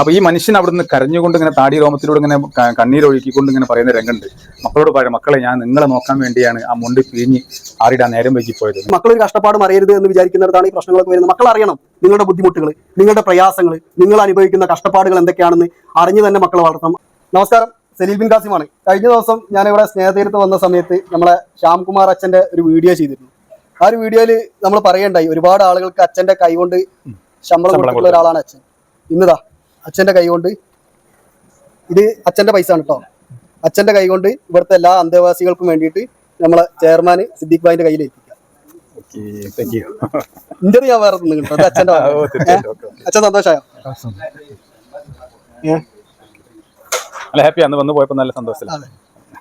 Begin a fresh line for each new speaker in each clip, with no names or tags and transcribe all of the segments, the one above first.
അപ്പൊ ഈ മനുഷ്യൻ അവിടെ നിന്ന് കരഞ്ഞുകൊണ്ട് ഇങ്ങനെ താടി രോമത്തിലൂടെ ഇങ്ങനെ കണ്ണീരൊഴുക്കിക്കൊണ്ട് ഇങ്ങനെ പറയുന്ന രംഗമുണ്ട്. മക്കളോട് പറയാം മക്കളെ ഞാൻ നിങ്ങളെ നോക്കാൻ വേണ്ടിയാണ് ആ മുണ്ട് പിഴിഞ്ഞ് ആറിടാൻ നേരം വൈകി പോയത്.
മക്കളൊരു കഷ്ടപ്പാടും അറിയരുത് എന്ന് വിചാരിക്കുന്നിടത്താണ് ഈ പ്രശ്നങ്ങളൊക്കെ വരുന്നത്. മക്കൾ അറിയണം നിങ്ങളുടെ ബുദ്ധിമുട്ടുകൾ നിങ്ങളുടെ പ്രയാസങ്ങൾ നിങ്ങൾ അനുഭവിക്കുന്ന കഷ്ടപ്പാടുകൾ എന്തൊക്കെയാണെന്ന് അറിഞ്ഞു തന്നെ മക്കളെ വളർത്തണം. നമസ്കാരം. സലീൽ ബിൻ കാസിമാണ് കഴിഞ്ഞ ദിവസം ഞാൻ ഇവിടെ സ്നേഹതീരത്ത് വന്ന സമയത്ത് നമ്മളെ ശ്യാംകുമാർ അച്ഛന്റെ ഒരു വീഡിയോ ചെയ്തിരുന്നു. ആ ഒരു വീഡിയോയിൽ നമ്മൾ പറയണ്ടായി ഒരുപാട് ആളുകൾക്ക് അച്ഛന്റെ കൈകൊണ്ട് ശമ്പളം കൊടുത്തിട്ടുള്ള ഒരാളാണ് അച്ഛൻ. ഇന്നതാ അച്ഛന്റെ കൈകൊണ്ട് ഇത് അച്ഛന്റെ പൈസ ആണ് കേട്ടോ അച്ഛന്റെ കൈകൊണ്ട് ഇവിടുത്തെ എല്ലാ അന്തേവാസികൾക്കും വേണ്ടിയിട്ട് നമ്മളെ ചെയർമാൻ സിദ്ദീഖ് ഭായിന്റെ കയ്യിൽ
യു
ഇന്റർ ഞാൻ വേറെ ഒന്നും കിട്ടും അത്
ഓക്കേ.
അച്ഛൻ സന്തോഷമായോ ഏ?
നല്ല ഹാപ്പി അന്ന് വന്ന് പോയപ്പോൾ നല്ല സന്തോഷം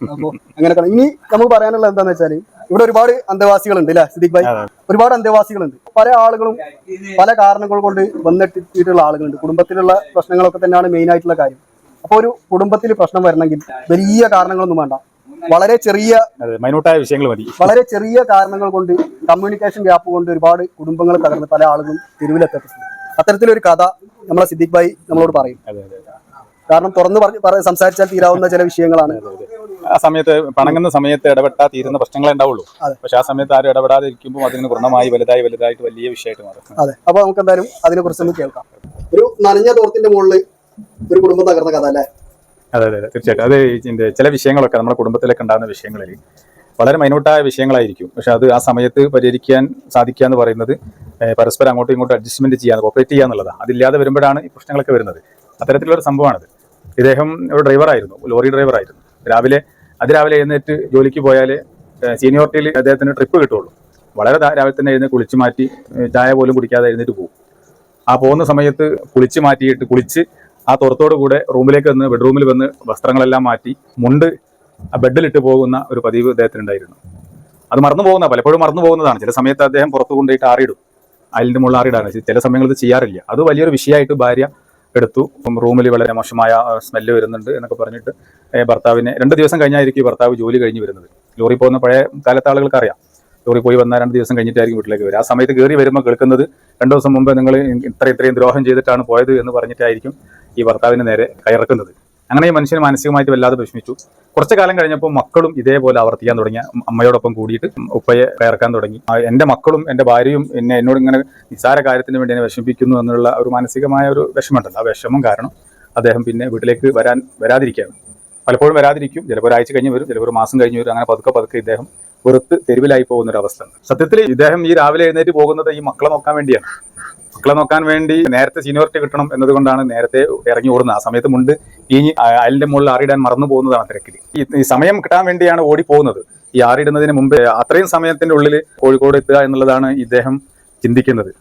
അപ്പോൾ അങ്ങനെ ഇനി നമുക്ക് പറയാനുള്ളത് എന്താന്ന് വെച്ചാൽ ഇവിടെ ഒരുപാട് അന്തേവാസികളുണ്ട് അല്ലെ സിദ്ദിഖ് ഭായ്. ഒരുപാട് അന്തേവാസികളുണ്ട്. പല ആളുകളും പല കാരണങ്ങൾ കൊണ്ട് വന്നെത്തിയിട്ടുള്ള ആളുകളുണ്ട്. കുടുംബത്തിലുള്ള പ്രശ്നങ്ങളൊക്കെ തന്നെയാണ് മെയിൻ ആയിട്ടുള്ള കാര്യം. അപ്പൊ ഒരു കുടുംബത്തിൽ പ്രശ്നം വരണമെങ്കിൽ വലിയ കാരണങ്ങളൊന്നും വേണ്ട. വളരെ ചെറിയ
മൈനോട്ടായ വിഷയങ്ങൾ മതി.
വളരെ ചെറിയ കാരണങ്ങൾ കൊണ്ട് കമ്മ്യൂണിക്കേഷൻ ഗ്യാപ്പ് കൊണ്ട് ഒരുപാട് കുടുംബങ്ങൾ തകർന്ന് പല ആളുകളും തെരുവിലെത്തിയിട്ടുണ്ട് അത്തരത്തിലൊരു കഥ നമ്മളെ സിദ്ദിഖ് ഭായ് നമ്മളോട് പറയും. കാരണം തുറന്ന് പറഞ്ഞ് സംസാരിച്ചാൽ തീരാവുന്ന ചില വിഷയങ്ങളാണ്.
ആ സമയത്ത് പണങ്ങുന്ന സമയത്ത് ഇടപെട്ടാ തീരുന്ന പ്രശ്നങ്ങളെ ഉണ്ടാവുള്ളൂ. പക്ഷെ ആ സമയത്ത് ആരും ഇടപെടാതെ ഇരിക്കുമ്പോൾ അതിന് പൂർണമായി വലുതായി വലുതായിട്ട് വലിയ വിഷയമായിട്ട് മാറും.
അതെ. അപ്പൊ നമുക്ക് എന്തായാലും അതിനെ കുറിച്ച് കേൾക്കാം. ഒരു നനഞ്ഞ തോർത്തിന്റെ മുകളിൽ ഒരു കുടുംബം തകർന്ന കഥ അല്ലേ?
അതെ അതെ തീർച്ചയായിട്ടും. അത് ചില വിഷയങ്ങളൊക്കെ നമ്മുടെ കുടുംബത്തിലൊക്കെ ഉണ്ടാകുന്ന വിഷയങ്ങളിൽ വളരെ മൈനോട്ടായ വിഷയങ്ങളായിരിക്കും. പക്ഷെ അത് ആ സമയത്ത് പരിഹരിക്കാൻ സാധിക്കുക എന്ന് പറയുന്നത് പരസ്പരം അങ്ങോട്ടും ഇങ്ങോട്ടും അഡ്ജസ്റ്റ്മെന്റ് ചെയ്യാൻ കോപ്പറേറ്റ് ചെയ്യുക എന്നുള്ളതാണ് അതില്ലാതെ വരുമ്പോഴാണ് ഈ പ്രശ്നങ്ങളൊക്കെ വരുന്നത്. അത്തരത്തിലുള്ള ഒരു സംഭവമാണത്. ഇദ്ദേഹം ഒരു ഡ്രൈവറായിരുന്നു ലോറി ഡ്രൈവറായിരുന്നു രാവിലെ അതിരാവിലെ എഴുന്നേറ്റ് ജോലിക്ക് പോയാൽ സീനിയോറിറ്റിയിൽ അദ്ദേഹത്തിന് ട്രിപ്പ് കിട്ടുള്ളൂ. വളരെ രാവിലെ തന്നെ എഴുന്നേറ്റ് കുളിച്ച് മാറ്റി ചായ പോലും കുടിക്കാതെ എഴുന്നേറ്റ് പോകും. ആ പോകുന്ന സമയത്ത് കുളിച്ച് മാറ്റിയിട്ട് കുളിച്ച് ആ തുറത്തോടു കൂടെ റൂമിലേക്ക് വന്ന് ബെഡ്റൂമിൽ വന്ന് വസ്ത്രങ്ങളെല്ലാം മാറ്റി മുണ്ട് ആ ബെഡിലിട്ട് പോകുന്ന ഒരു പതിവ് അദ്ദേഹത്തിനുണ്ടായിരുന്നു. അത് മറന്നു പോകുന്ന പലപ്പോഴും മറന്നു പോകുന്നതാണ്. ചില സമയത്ത് അദ്ദേഹം പുറത്തു കൊണ്ടുപോയിട്ട് ആറിയിടും. അതിന്റെ മുകളിൽ ആറിയിടാണ്. ചില സമയങ്ങളിൽ ചെയ്യാറില്ല. അത് വലിയൊരു വിഷയമായിട്ട് ഭാര്യ എടുത്തു. അപ്പം റൂമിൽ വളരെ മോശമായ സ്മെല്ല് വരുന്നുണ്ട് എന്നൊക്കെ പറഞ്ഞിട്ട് ഭർത്താവിനെ രണ്ട് ദിവസം കഴിഞ്ഞായിരിക്കും ഭർത്താവ് ജോലി കഴിഞ്ഞ് വരുന്നത്. ലോറി പോകുന്ന പഴയ കാലത്തെ ആളുകൾക്ക് അറിയാം ലോറി പോയി വന്നാൽ രണ്ട് ദിവസം കഴിഞ്ഞിട്ടായിരിക്കും വീട്ടിലേക്ക് വരിക. ആ സമയത്ത് കയറി വരുമ്പോൾ കേൾക്കുന്നത് രണ്ട് ദിവസം മുമ്പ് നിങ്ങൾ ഇത്ര ഇത്രയും ദ്രോഹം ചെയ്തിട്ടാണ് പോയത് എന്ന് പറഞ്ഞിട്ടായിരിക്കും ഈ ഭർത്താവിന് നേരെ കയറക്കുന്നത്. അങ്ങനെ ഈ മനുഷ്യന് മാനസികമായിട്ട് വല്ലാതെ വിഷമിച്ചു. കുറച്ചു കാലം കഴിഞ്ഞപ്പോൾ മക്കളും ഇതേപോലെ ആവർത്തിക്കാൻ തുടങ്ങിയ അമ്മയോടൊപ്പം കൂടിയിട്ട് ഉപ്പയെ കയറക്കാൻ തുടങ്ങി. എന്റെ മക്കളും എന്റെ ഭാര്യയും എന്നെ എന്നോട് ഇങ്ങനെ നിസാര കാര്യത്തിന് വേണ്ടി എന്നെ വിഷമിപ്പിക്കുന്നു എന്നുള്ള ഒരു മാനസികമായ ഒരു വിഷമമുണ്ടല്ലോ. ആ വിഷമം കാരണം അദ്ദേഹം പിന്നെ വീട്ടിലേക്ക് വരാൻ വരാതിരിക്കുകയാണ്. പലപ്പോഴും വരാതിരിക്കും. ചിലപ്പോൾ ഒരാഴ്ച കഴിഞ്ഞ് വരും. ചിലപ്പോൾ ഒരു മാസം കഴിഞ്ഞ് വരും. അങ്ങനെ പതുക്കെ പതുക്കെ ഇദ്ദേഹം വെറുത്ത് തെരുവിലായി പോകുന്ന ഒരു അവസ്ഥ സത്യത്തിൽ ഇദ്ദേഹം ഈ രാവിലെ എഴുന്നേറ്റ് പോകുന്നത് ഈ മക്കളെ നോക്കാൻ വേണ്ടിയാണ്. മക്കളെ നോക്കാൻ വേണ്ടി നേരത്തെ സീനിയോറിറ്റി കിട്ടണം എന്നതുകൊണ്ടാണ് നേരത്തെ ഇറങ്ങി ഓടുന്നത്. ആ സമയത്ത് മുണ്ട് ഈ അയലിന്റെ മുകളിൽ ആറിയിടാൻ മറന്നു പോകുന്നതാണ് തിരക്കിൽ. ഈ സമയം കിട്ടാൻ വേണ്ടിയാണ് ഓടി പോകുന്നത്. ഈ ആറിയിടുന്നതിന് മുമ്പ് അത്രയും സമയത്തിന്റെ ഉള്ളിൽ കോഴിക്കോട് എത്തുക എന്നുള്ളതാണ് ഇദ്ദേഹം ചിന്തിക്കുന്നത്.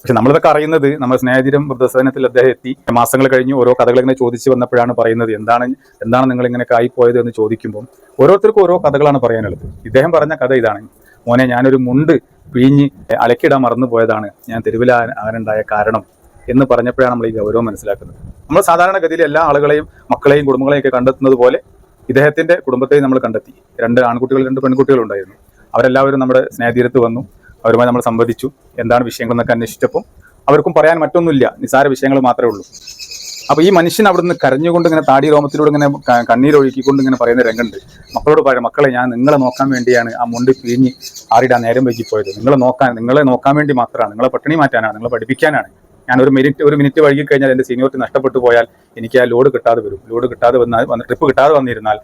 പക്ഷെ നമ്മളിതൊക്കെ അറിയുന്നത് നമ്മുടെ സ്നേഹതീരം വൃദ്ധസദനത്തിൽ അദ്ദേഹം എത്തി. മാസങ്ങൾ കഴിഞ്ഞ് ഓരോ കഥകൾ ഇങ്ങനെ ചോദിച്ചു വന്നപ്പോഴാണ് പറയുന്നത് എന്താണ് എന്താണ് നിങ്ങൾ ഇങ്ങനെ കായിപ്പോയത് എന്ന് ചോദിക്കുമ്പോൾ ഓരോരുത്തർക്കും ഓരോ കഥകളാണ് പറയാനുള്ളത്. ഇദ്ദേഹം പറഞ്ഞ കഥ ഇതാണ്. മോനെ ഞാനൊരു മുണ്ട് പിഴിഞ്ഞ് അലക്കിടാൻ മറന്നു പോയതാണ് ഞാൻ തെരുവിലാകാനുണ്ടായ കാരണം എന്ന് പറഞ്ഞപ്പോഴാണ് നമ്മൾ ഈ ഗൗരവം മനസ്സിലാക്കുന്നത്. നമ്മൾ സാധാരണഗതിയിൽ എല്ലാ ആളുകളെയും മക്കളെയും കുടുംബങ്ങളെയും ഒക്കെ കണ്ടെത്തുന്നത് പോലെ ഇദ്ദേഹത്തിന്റെ കുടുംബത്തെയും നമ്മൾ കണ്ടെത്തി. രണ്ട് ആൺകുട്ടികൾ രണ്ട് പെൺകുട്ടികൾ ഉണ്ടായിരുന്നു. അവരെല്ലാവരും നമ്മുടെ സ്നേഹതീരത്ത് വന്നു. അവരുമായി നമ്മൾ സംവദിച്ചു. എന്താണ് വിഷയങ്ങളെന്നൊക്കെ അന്വേഷിച്ചപ്പോൾ അവർക്കും പറയാൻ മറ്റൊന്നുമില്ല. നിസാര വിഷയങ്ങൾ മാത്രമേ ഉള്ളൂ. അപ്പൊ ഈ മനുഷ്യൻ അവിടുന്ന് കരഞ്ഞുകൊണ്ട് ഇങ്ങനെ താടി രോമത്തിലൂടെ ഇങ്ങനെ കണ്ണീരൊഴുക്കിക്കൊണ്ട് ഇങ്ങനെ പറയുന്ന രംഗമുണ്ട്. മക്കളോട് പറയാം മക്കളെ ഞാൻ നിങ്ങളെ നോക്കാൻ വേണ്ടിയാണ് ആ മുണ്ട് പിഴിഞ്ഞ് ആരുടെ നേരം വൈകി പോയത്. നിങ്ങളെ നോക്കാൻ നിങ്ങളെ നോക്കാൻ വേണ്ടി മാത്രമാണ്. നിങ്ങളെ പട്ടിണി മാറ്റാനാണ് നിങ്ങളെ പഠിപ്പിക്കാനാണ്. ഞാൻ ഒരു മിനിറ്റ് ഒരു മിനിറ്റ് വൈകി കഴിഞ്ഞാൽ എന്റെ സീനിയോറിറ്റി നഷ്ടപ്പെട്ടു പോയാൽ എനിക്ക് ആ ലോഡ് കിട്ടാതെ വരും. ലോഡ് കിട്ടാതെ വന്നാൽ വന്ന് ട്രിപ്പ് കിട്ടാതെ വന്നിരുന്നാൽ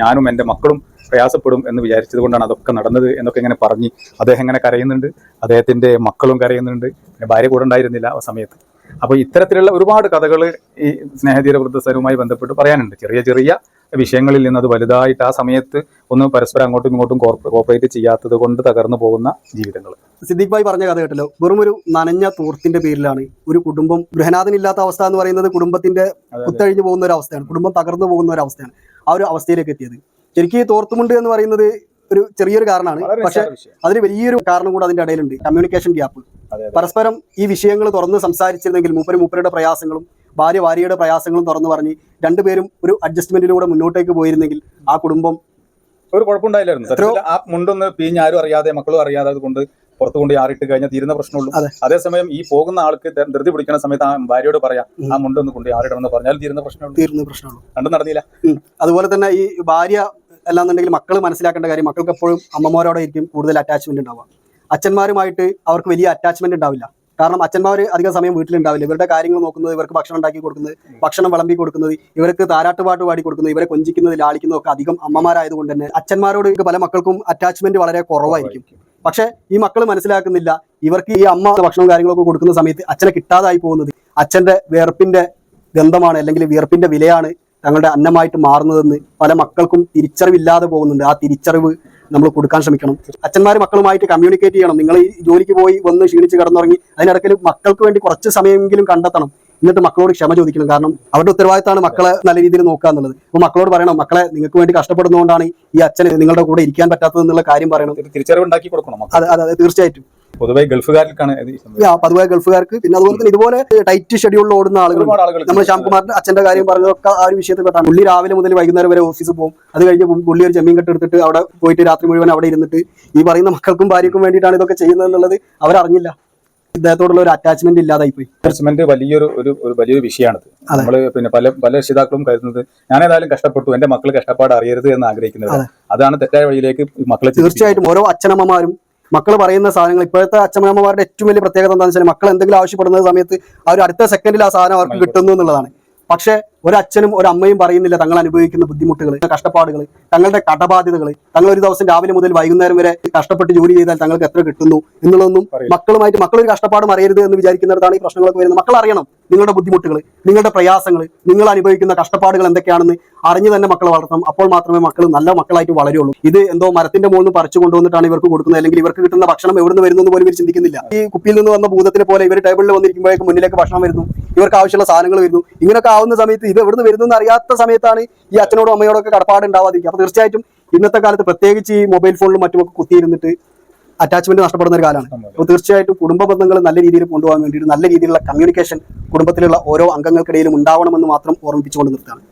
ഞാനും എന്റെ മക്കളും പ്രയാസപ്പെടും എന്ന് വിചാരിച്ചത് കൊണ്ടാണ് അതൊക്കെ നടന്നത് എന്നൊക്കെ ഇങ്ങനെ പറഞ്ഞ് അദ്ദേഹം ഇങ്ങനെ കരയുന്നുണ്ട്. അദ്ദേഹത്തിന്റെ മക്കളും കരയുന്നുണ്ട്. ഭാര്യ കൂടെ ഉണ്ടായിരുന്നില്ല ആ സമയത്ത്. അപ്പോൾ ഇത്തരത്തിലുള്ള ഒരുപാട് കഥകൾ ഈ സ്നേഹതീര വൃദ്ധസരവുമായി ബന്ധപ്പെട്ട് പറയാനുണ്ട്. ചെറിയ ചെറിയ വിഷയങ്ങളിൽ നിന്ന് അത് വലുതായിട്ട് ആ സമയത്ത് ഒന്ന് പരസ്പരം അങ്ങോട്ടും ഇങ്ങോട്ടും കോപ്പറേറ്റ് ചെയ്യാത്തത് കൊണ്ട് തകർന്നു പോകുന്ന ജീവിതങ്ങൾ.
സിദ്ദിഖ് ഭായ് പറഞ്ഞ കഥ കേട്ടല്ലോ. വെറും ഒരു നനഞ്ഞ തൂർത്തിന്റെ പേരിലാണ് ഒരു കുടുംബം ഗൃഹനാഥനില്ലാത്ത അവസ്ഥ എന്ന് പറയുന്നത് കുടുംബത്തിന്റെ കുത്തഴിഞ്ഞു പോകുന്ന ഒരു അവസ്ഥയാണ്. കുടുംബം തകർന്നു പോകുന്ന ഒരു അവസ്ഥയാണ് ആ ഒരു അവസ്ഥയിലേക്ക് എത്തിയത്. ശരിക്കും ഈ തോർത്തുമുണ്ട് എന്ന് പറയുന്നത് ഒരു ചെറിയൊരു കാരണമാണ്. പക്ഷെ അതിന് വലിയൊരു കാരണം കൂടെ അതിന്റെ ഇടയിലുണ്ട്. Communication gap. പരസ്പരം ഈ വിഷയങ്ങൾ തുറന്ന് സംസാരിച്ചിരുന്നെങ്കിൽ മൂപ്പര് മൂപ്പരുടെ പ്രയാസങ്ങളും ഭാര്യ ഭാര്യയുടെ പ്രയാസങ്ങളും തുറന്നു പറഞ്ഞ് രണ്ടുപേരും ഒരു അഡ്ജസ്റ്റ്മെന്റിലൂടെ മുന്നോട്ടേക്ക് പോയിരുന്നെങ്കിൽ ആ കുടുംബം
ഒരു കുഴപ്പമുണ്ടായില്ലായിരുന്നു. ആ മുണ്ടൊന്ന് പിഴിഞ്ഞ് ആരും അറിയാതെ മക്കളും അറിയാതെ കൊണ്ട് പുറത്തു കൊണ്ട് ആറിട്ട് കഴിഞ്ഞാൽ തീരുന്ന പ്രശ്നമുള്ളൂ. അതേസമയം ഈ പോകുന്ന ആൾക്ക് ധൃതി പിടിക്കുന്ന സമയത്ത് ആ ഭാര്യയോട് പറയാം ആ മുണ്ടൊന്ന് കൊണ്ട് ആറിടണം എന്ന് പറഞ്ഞാൽ തീരുന്ന പ്രശ്നമുള്ളൂ.
തീരുന്ന പ്രശ്നമുള്ളൂ.
രണ്ടും നടന്നില്ല.
അതുപോലെ തന്നെ ഈ ഭാര്യ അല്ലാന്നുണ്ടെങ്കിൽ മക്കൾ മനസ്സിലാക്കേണ്ട കാര്യം മക്കൾക്ക് എപ്പോഴും അമ്മമാരോടായിരിക്കും കൂടുതൽ അറ്റാച്ച്മെന്റ് ഉണ്ടാവുക. അച്ഛന്മാരുമായിട്ട് അവർക്ക് വലിയ അറ്റാച്ച്മെന്റ് ഉണ്ടാവില്ല. കാരണം അച്ഛന്മാർ അധികം സമയം വീട്ടിലുണ്ടാവില്ല. ഇവരുടെ കാര്യങ്ങൾ നോക്കുന്നത് ഇവർക്ക് ഭക്ഷണം ഉണ്ടാക്കി കൊടുക്കുന്നത് ഭക്ഷണം വിളമ്പി കൊടുക്കുന്നത് ഇവർക്ക് താരാട്ടുപാട്ട് പാടി കൊടുക്കുന്നത് ഇവരെ കൊഞ്ചിക്കുന്നത് ലാളിക്കുന്നതൊക്കെ അധികം അമ്മമാരായതുകൊണ്ട് തന്നെ അച്ഛന്മാരോട് പല മക്കൾക്കും അറ്റാച്ച്മെന്റ് വളരെ കുറവായിരിക്കും. പക്ഷേ ഈ മക്കൾ മനസ്സിലാക്കുന്നില്ല ഇവർക്ക് ഈ അമ്മ ഭക്ഷണവും കാര്യങ്ങളൊക്കെ കൊടുക്കുന്ന സമയത്ത് അച്ഛനെ കിട്ടാതായി പോകുന്നത് അച്ഛന്റെ വേർപ്പിന്റെ ഗന്ധമാണ് അല്ലെങ്കിൽ വിയർപ്പിന്റെ വിലയാണ് തങ്ങളുടെ അന്നമായിട്ട് മാറുന്നതെന്ന് പല മക്കൾക്കും തിരിച്ചറിവില്ലാതെ പോകുന്നുണ്ട്. ആ തിരിച്ചറിവ് നമ്മൾ കൊടുക്കാൻ ശ്രമിക്കണം. അച്ഛന്മാർ മക്കളുമായിട്ട് കമ്മ്യൂണിക്കേറ്റ് ചെയ്യണം. നിങ്ങൾ ഈ ജോലിക്ക് പോയി വന്ന് ക്ഷീണിച്ച് കിടന്നുറങ്ങി അതിനിടയ്ക്ക് മക്കൾക്ക് വേണ്ടി കുറച്ച് സമയമെങ്കിലും കണ്ടെത്തണം. എന്നിട്ട് മക്കളോട് ക്ഷമ ചോദിക്കണം. കാരണം അവരുടെ ഉത്തരവാദിത്തമാണ് മക്കളെ നല്ല രീതിയിൽ നോക്കുക എന്നുള്ളത്. അപ്പോൾ മക്കളോട് പറയണം മക്കളെ നിങ്ങൾക്ക് വേണ്ടി കഷ്ടപ്പെടുന്നതുകൊണ്ടാണ് ഈ അച്ഛന് നിങ്ങളുടെ കൂടെ ഇരിക്കാൻ പറ്റാത്തത് എന്നുള്ള കാര്യം പറയണം.
ഒരു തിരിച്ചറിവ് ഉണ്ടാക്കി കൊടുക്കണം
അതെ അതെ തീർച്ചയായിട്ടും.
പൊതുവെ ഗൾഫുകാർക്കാണ്
പതിവായ ഗൾഫുകാർക്ക്. പിന്നെ അതുപോലെ തന്നെ ഇതുപോലെ ടൈറ്റ് ഷെഡ്യൂളിൽ ഓടുന്ന ആളുകൾ നമ്മൾ ശ്യാംകുമാറിന്റെ അച്ഛന്റെ കാര്യം പറഞ്ഞതൊക്കെ ആ ഒരു വിഷയത്തിൽ പെട്ടാണ്. പുള്ളി രാവിലെ മുതൽ വൈകുന്നേരം വരെ ഓഫീസിൽ പോകും. അത് കഴിഞ്ഞ് പുള്ളി ഒരു ജമീൻ കെട്ടെടുത്തിട്ട് അവിടെ പോയിട്ട് രാത്രി മുഴുവൻ അവിടെ ഇരുന്നിട്ട് ഈ പറയുന്ന മക്കൾക്കും ഭാര്യക്കും വേണ്ടിയിട്ടാണ് ഇതൊക്കെ ചെയ്യുന്നത് എന്നുള്ളത് അവരറിഞ്ഞില്ല. ഇദ്ദേഹത്തോടുള്ള ഒരു അറ്റാച്ച്മെന്റ് ഇല്ലാതായി പോയി
അറ്റാച്ച്മെന്റ് വലിയൊരു ഒരു ഒരു വലിയൊരു വിഷയമാണിത്. നമ്മൾ പിന്നെ പല പല രക്ഷിതാക്കളും കരുതുന്നത് ഞാൻ ഏതായാലും കഷ്ടപ്പെട്ടു. എന്റെ മക്കൾ കഷ്ടപ്പാട് അറിയരുത് എന്ന് ആഗ്രഹിക്കുന്നത് അതാണ് തെറ്റായ വഴിയിലേക്ക് മക്കളെ
തീർച്ചയായിട്ടും ഓരോ അച്ഛനമ്മമാരും മക്കൾ പറയുന്ന സാധനങ്ങൾ ഇപ്പോഴത്തെ അച്ഛനമ്മമാരുടെ ഏറ്റവും വലിയ പ്രത്യേകത എന്താണെന്ന് വെച്ചാൽ മക്കൾ എന്തെങ്കിലും ആവശ്യപ്പെടുന്ന സമയത്ത് അവർ അടുത്ത സെക്കൻഡിൽ ആ സാധനം അവർക്ക് കിട്ടുന്നു എന്നുള്ളതാണ്. പക്ഷേ ഒരച്ഛനും ഒരു അമ്മയും പറയുന്നില്ല തങ്ങൾ അനുഭവിക്കുന്ന ബുദ്ധിമുട്ടുകൾ കഷ്ടപ്പാടുകൾ തങ്ങളുടെ കടബാധ്യതകൾ തങ്ങൾ ഒരു ദിവസം രാവിലെ മുതൽ വൈകുന്നേരം വരെ കഷ്ടപ്പെട്ട് ജോലി ചെയ്താൽ തങ്ങൾക്ക് എത്ര കിട്ടുന്നു എന്നുള്ളതൊന്നും. മക്കളുമായിട്ട് മക്കളൊരു കഷ്ടപ്പാടും അറിയരുത് എന്ന് വിചാരിക്കുന്നിടത്താണ് ഈ പ്രശ്നങ്ങളൊക്കെ വരുന്നത്. മക്കൾ അറിയണം നിങ്ങളുടെ ബുദ്ധിമുട്ടുകൾ നിങ്ങളുടെ പ്രയാസങ്ങൾ നിങ്ങൾ അനുഭവിക്കുന്ന കഷ്ടപ്പാടുകൾ എന്തൊക്കെയാണെന്ന് അറിഞ്ഞു തന്നെ മക്കൾ വളർത്തണം. അപ്പോൾ മാത്രമേ മക്കൾ നല്ല മക്കളായിട്ട് വളരുള്ളൂ. ഇത് എന്തോ മരത്തിന്റെ മുകളിൽ നിന്ന് പറിച്ചു കൊണ്ടുവന്നിട്ടാണ് ഇവർക്ക് കൊടുക്കുന്നത്. അല്ലെങ്കിൽ ഇവർക്ക് കിട്ടുന്ന ഭക്ഷണം എവിടെ നിന്ന് വരുന്നു പോലും ഇവർ ചിന്തിക്കുന്നില്ല. ഈ കുപ്പിയിൽ നിന്ന് വന്ന ഭൂതത്തിനെ പോലെ ഇവർ ടേബിളിൽ വന്നിരിക്കുമ്പോഴേക്കും മുന്നിലേക്ക് ഭക്ഷണം വരുന്നു. ഇവർക്ക് ആവശ്യമുള്ള സാധനങ്ങൾ വരുന്നു. ഇങ്ങനെയൊക്കെ ആവുന്ന സമയത്ത് ഇത് എവിടുന്ന് വരുന്നെന്ന് വരുന്നു അറിയാത്ത സമയത്താണ് ഈ അച്ഛനോടും അമ്മയോടും ഒക്കെ കടപ്പാട് ഉണ്ടാവാതിരിക്കുക. അപ്പൊ തീർച്ചയായിട്ടും ഇന്നത്തെ കാലത്ത് പ്രത്യേകിച്ച് ഈ മൊബൈൽ ഫോണിലും മറ്റുമൊക്കെ കുത്തിയിരുന്നിട്ട് അറ്റാച്ച്മെന്റ് നഷ്ടപ്പെടുന്ന ഒരു കാലമാണ്. അപ്പോൾ തീർച്ചയായിട്ടും കുടുംബ ബന്ധങ്ങൾ നല്ല രീതിയിൽ കൊണ്ടുപോകാൻ വേണ്ടിയിട്ട് നല്ല രീതിയിലുള്ള കമ്മ്യൂണിക്കേഷൻ കുടുംബത്തിലുള്ള ഓരോ അംഗങ്ങൾക്കിടയിലും ഉണ്ടാവണമെന്ന് മാത്രം ഓർമ്മിപ്പിച്ചുകൊണ്ട് നിർത്താണ്